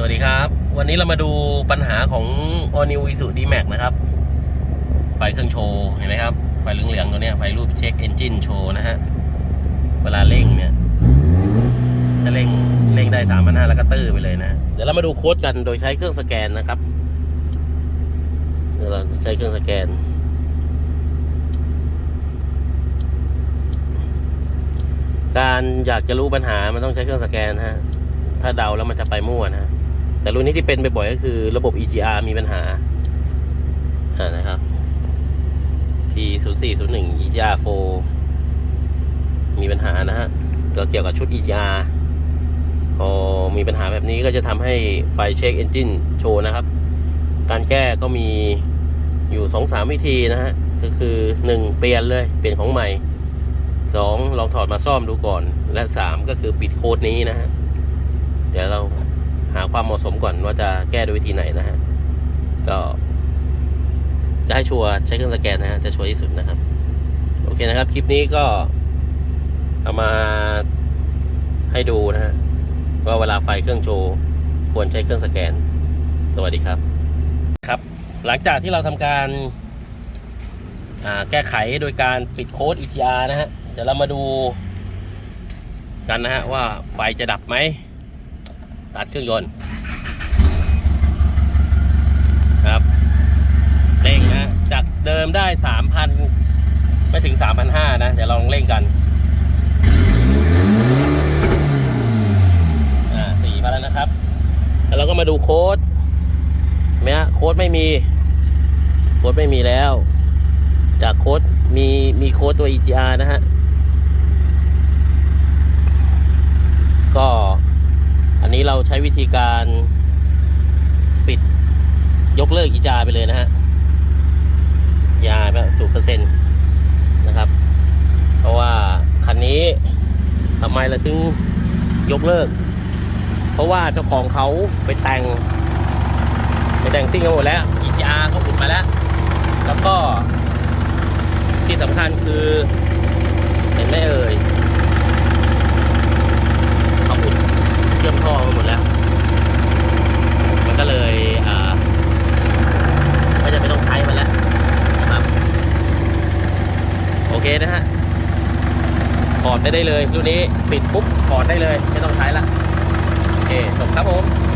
สวัสดีครับ วันนี้เรามาดูปัญหาของ All New Isuzu D-Max นะครับ ไฟเครื่องโชว์เห็นไหมครับ ไฟเหลืองๆตัวนี้ไฟรูปเช็คเอนจินโชว์นะฮะ เวลาเร่งเนี่ยจะเร่งเร่งได้สามพันห้าแล้วก็ตื้อไปเลยนะ เดี๋ยวเรามาดูโค้ดกันโดยใช้เครื่องสแกนนะครับ เดี๋ยวเราใช้เครื่องสแกน การอยากจะรู้ปัญหามันต้องใช้เครื่องสแกนฮะถ้าเดาแล้วมันจะไปมั่วนะ แต่รุ่นนี้ที่เป็นบ่อยๆก็คือระบบ EGR มีปัญหาอ่านะครับ P 0 4 0 1 EGR 4 มีปัญหานะฮะก็เกี่ยวกับชุด EGR พอมีปัญหาแบบนี้ก็จะทำให้ไฟเช็คเอนจินโชว์นะครับ การแก้ก็มีอยู่ 2-3 วิธีนะฮะ ก็คือ 1 เปลี่ยนเลย เปลี่ยนของใหม่ 2 ลองถอดมาซ่อมดูก่อน และ 3 ก็คือปิดโค้ดนี้นะฮะ เดี๋ยวเรา หาความเหมาะสมก่อนว่าจะแก้ด้วยวิธีไหนนะฮะ ก็จะให้ชัวร์ใช้เครื่องสแกนนะฮะจะชัวร์ที่สุดนะครับ โอเคนะครับ คลิปนี้ก็เอามาให้ดูนะฮะว่าเวลาไฟเครื่องโชว์ควรใช้เครื่องสแกน สวัสดีครับครับ หลังจากที่เราทำการแก้ไขโดยการปิดโค้ด EGR นะฮะ เดี๋ยวเรามาดูกันนะฮะว่าไฟจะดับไหม ตัดเครื่องยนต์ครับเร่งนะ จากเดิมได้ 3,000 ไม่ถึง 3,500 นะ เดี๋ยวลองเร่งกัน อ่าสี่มาแล้วนะครับ แล้วเราก็มาดูโค้ดเนไหมฮะโค้ดไม่มี โค้ดไม่มีแล้ว จากโค้ดมีมีโค้ดตัว EGR นะฮะ ก็อันนี้ เราใช้วิธีการปิดยกเลิก EGR ไปเลยนะฮะยาแบบสูตรเปอร์เซ็นต์นะครับ เพราะว่าคันนี้ทำไมเราถึงยกเลิก เพราะว่าเจ้าของเขาไปแต่งไปแต่งซิ่งกันหมดแล้ว EGR เขาอุดมาแล้ว แล้วก็ที่สำคัญคือเห็นไหมเอ่ยเขาอุดเชื่อมท่อมาหมดแล้ว มันก็เลยอ่าก็จะไม่ต้องใช้มันแล้วนะครับ โอเค นะฮะถอดได้ได้เลยรุ่นนี้ปิดปุ๊บถอดได้เลย ไม่ต้องใช้ละโอเคจบครับผม